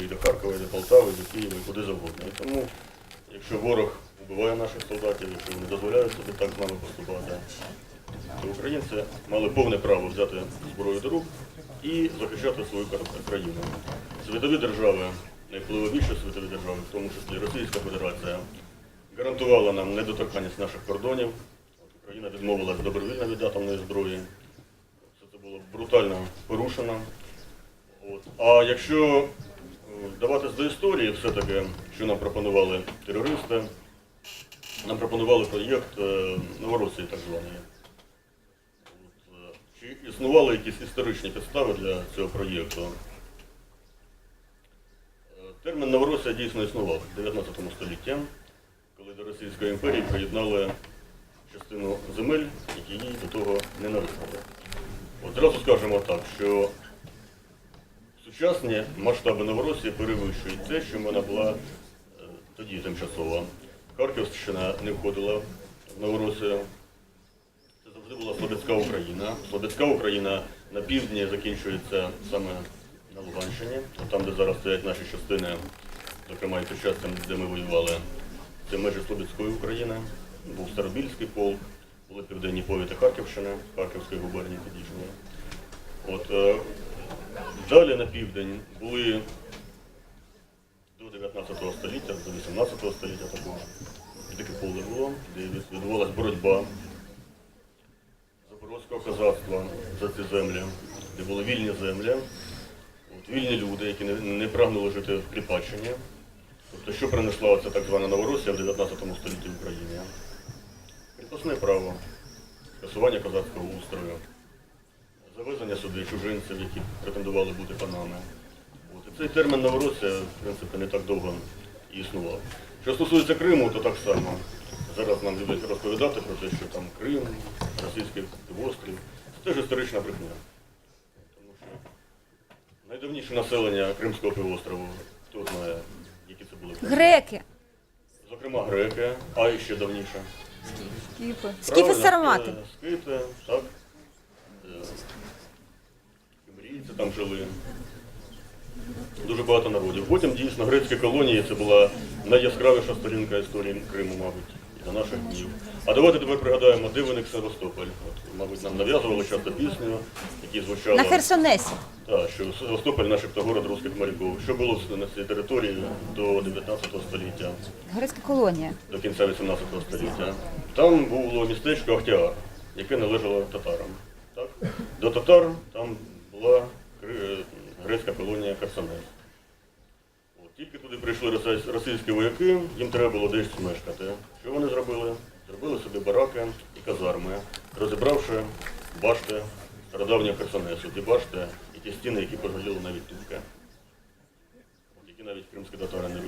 і до Харкова, і до Полтави, і до Києва, і куди завгодно. І тому, якщо ворог вбиває наших солдатів, якщо вони дозволяють собі так з нами поступати, то українці мали повне право взяти зброю до рук і захищати свою країну. Світові держави, найвпливовіші світові держави, в тому числі Російська Федерація, гарантувала нам недоторканність наших кордонів. От Україна відмовилась добровільно від атомної зброї. Це було брутально порушено. От. А якщо вдаватись до історії, все-таки, що нам пропонували терористи, нам пропонували проєкт е, Новоросії так званий. Е, Чи існували якісь історичні підстави для цього проєкту? Е, Термін Новоросія дійсно існував в 19 столітті, коли до Російської імперії приєднали частину земель, які їй до того не належали. От зразу скажемо так, що сучасні масштаби Новоросії перевищують те, що в мене була е, тоді тимчасова. Харківщина не входила в Новоросію. Це завжди була Слобідська Україна. Слобідська Україна на півдні закінчується саме на Луганщині, там, де зараз стоять наші частини, зокрема і час, де ми воювали, це межі Слобідської України, був Старобільський полк, були південні повіти Харківщини, Харківської губернії тодішньої. От, е, далі на південь були до 19 століття, до 18 століття також. Таке поле було, де відбувалася боротьба запорозького козацтва за ці землі, де були вільні землі, от, вільні люди, які не, не прагнули жити в Кріпаччині. Тобто, що принесла ця так звана Новоросія в 19 столітті в Україні? Кріпосне право, скасування козацького устрою, завезення сюди чужинців, які претендували бути панами. От, цей термін Новоросія, в принципі, не так довго і існував. Що стосується Криму, то так само. Зараз нам люблять розповідати про те, що там Крим, російський півострів. Це теж історична брехня. Тому що найдавніше населення Кримського півострову, хто знає, які це були. Греки. Зокрема, греки, а і ще давніше. Скіфи. Скіфи сармати. е, Скифи, так. Там жили. Дуже багато народів. Потім дійсно грецькі колонії це була найяскравіша сторінка історії Криму, мабуть, і до наших днів. А давайте тепер пригадаємо, де виник Севастополь. От, мабуть, нам нав'язували часто пісню, які звучали. На Херсонесі. Так, що Севастополь начебто город русських моряків. Що було на цій території до 19 століття? Грецька колонія. до кінця 18 століття. Там було містечко Ахтіар, яке належало татарам. Так? До татар там була грецька колонія Херсонес. От, тільки туди прийшли російські вояки, їм треба було десь мешкати. Що вони зробили? Зробили собі бараки і казарми, розібравши башти стародавнього Херсонесу, ті башти і ті стіни, які пожаліли навіть От, які навіть кримські татари не